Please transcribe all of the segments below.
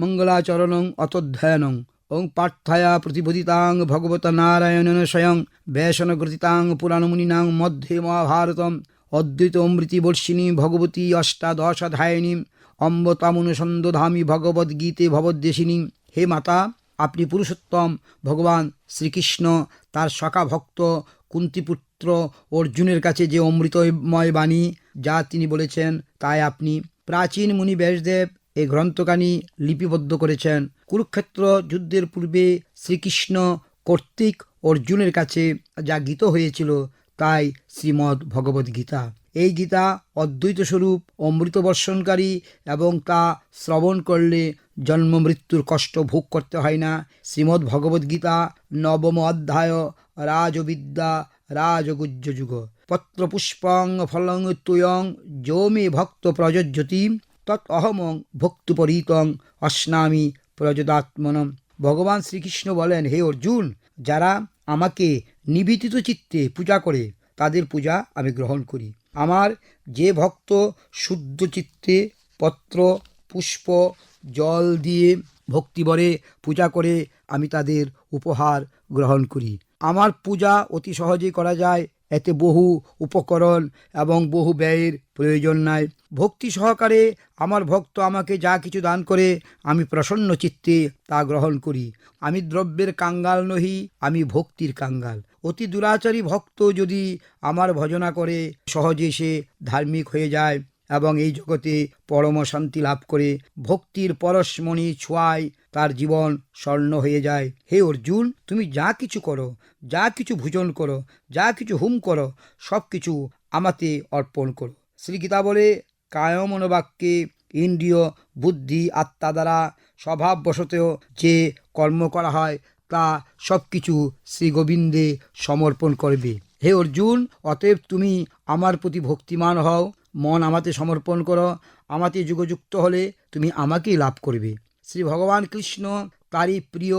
মঙ্গলাচরণং অতধ্যায়নং ওং পার্থায়া প্রতিপদিতাং ভগবত নারায়ণেন স্বয়ং ব্যাসনগ্রথিতাং পুরাণমুনিনাং মধ্যে মহাভারতম অদ্বৈত অমৃতি বর্ষিণী ভগবতী অষ্টাদশাধ্যায়িনী অম্বতামনুসন্দধামি ভগবদ্গীতে ভবদ্দেশিনী হে মাতা আপনি পুরুষোত্তম, ভগবান শ্রীকৃষ্ণ, তার সখা ভক্ত কুন্তিপুত্র, অর্জুনের কাছে যে অমৃতময় বাণী, যা তিনি বলেছেন, তাই আপনি প্রাচীন মুনি ব্যাসদেব এই গ্রন্থখানি লিপিবদ্ধ করেছেন। কুরুক্ষেত্র যুদ্ধের পূর্বে শ্রীকৃষ্ণ কর্তৃক অর্জুনের কাছে যা গীত হয়েছিল, তাই শ্রীমদ ভগবদ গীতা। এই গীতা অদ্বৈত স্বরূপ, অমৃত বর্ষণকারী এবং তা শ্রবণ করলে জন্ম মৃত্যুর কষ্ট ভোগ করতে হয় না। শ্রীমদ্ ভগবদ গীতা নবম অধ্যায়, রাজবিদ্যা, রাজগুজ্জ যুগ। পত্রপুষ্পং ফলং তুয়ং, যো মে ভক্ত প্রযোজ্যতি। তৎ অহমং ভক্তুপরীতং অস্নামি প্রযোদাত্মনম ভগবান শ্রীকৃষ্ণ বলেন, হে অর্জুন, যারা আমাকে নিবেদিত চিত্তে পূজা করে, তাদের পূজা আমি গ্রহণ করি। আমার যে ভক্ত শুদ্ধ চিত্তে পত্র, পুষ্প, জল দিয়ে ভক্তিবরে পূজা করে, আমি তাদের উপহার গ্রহণ করি। আমার পূজা অতি সহজেই করা যায়। এতে বহু উপকরণ এবং বহু ব্যয়ের প্রয়োজন নাই। ভক্তি সহকারে আমার ভক্ত আমাকে যা কিছু দান করে, আমি প্রসন্ন চিত্তে তা গ্রহণ করি। আমি দ্রব্যের কাঙ্গাল নহি, আমি ভক্তির কাঙ্গাল। অতি দুরাচারী ভক্ত যদি আমার ভজনা করে, সহজে সে ধার্মিক হয়ে যায় এবং এই জগতে পরম শান্তি লাভ করে। ভক্তির পরশমণি ছোঁয়ায় তার জীবন স্বর্ণ হয়ে যায়। হে অর্জুন, তুমি যা কিছু করো, যা কিছু ভোজন করো, যা কিছু হুম করো, সব কিছু আমাতে অর্পণ করো। শ্রীগীতা বলে কায়মনোবাক্যে ইন্দ্রিয়, বুদ্ধি, আত্মা দ্বারা স্বভাববশতেও যে কর্ম করা হয়, তা সব কিছু শ্রী গোবিন্দে সমর্পণ করবে। হে অর্জুন, অতএব তুমি আমার প্রতি ভক্তিমান হও, মন আমাতে সমর্পণ করো, আমাতে যুগযুক্ত হলে তুমি আমাকেই লাভ করবে। শ্রী ভগবান কৃষ্ণ তারই প্রিয়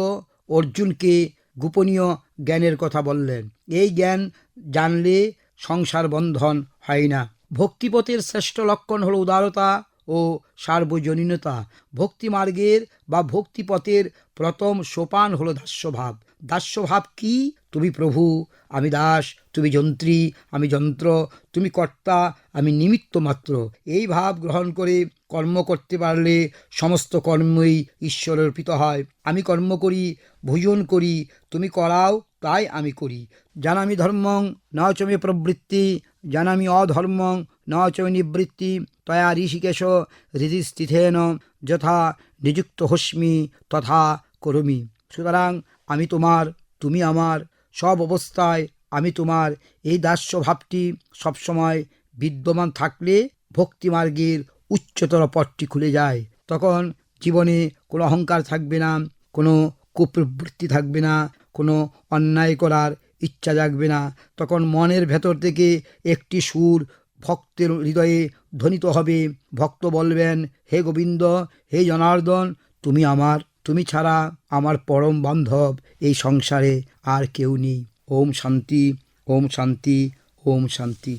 অর্জুনকে গোপনীয় জ্ঞানের কথা বললেন। এই জ্ঞান জানলে সংসার বন্ধন হয় না। ভক্তিপথের শ্রেষ্ঠ লক্ষণ হল উদারতা ও সার্বজনীনতা। ভক্তিমার্গের বা ভক্তিপথের প্রথম সোপান হল দাস্যভাব। দাস্যভাব কি? তুমি প্রভু, আমি দাস, তুমি যন্ত্রী, আমি যন্ত্র, তুমি কর্তা, আমি নিমিত্ত মাত্র। এই ভাব গ্রহণ করে কর্ম করতে পারলে সমস্ত কর্মই ঈশ্বর অর্পিত হয়। আমি কর্ম করি, ভোজন করি, তুমি করাও, তাই আমি করি। জানামি ধর্মং ন চমে প্রবৃত্তি। জানামি অধর্মং ন চমে নিবৃত্তি। তয়া ঋষিকেশ হৃদিস্থিতেন, যথা নিযুক্ত হস্মি, তথা করমি। সুতরাং আমি তোমার, তুমি আমার সব অবস্থায় আমি তোমার এই দাস্য ভাবটি সবসময় বিদ্যমান থাকলে ভক্তিমার্গের উচ্চতর পথটি খুলে যায়। তখন জীবনে কোনো অহংকার থাকবে না, কোনো কুপ্রবৃত্তি থাকবে না, কোনো অন্যায় করার ইচ্ছা জাগবে না। তখন মনের ভেতর থেকে একটি সুর ভক্তের হৃদয়ে ধ্বনিত হবে। ভক্ত বলবেন, হে গোবিন্দ, হে জনার্দন, তুমি আমার তুমি ছাড়া আমার পরম বান্ধব এই সংসারে আর কেউ নেই। ওম শান্তি ওম শান্তি ওম শান্তি।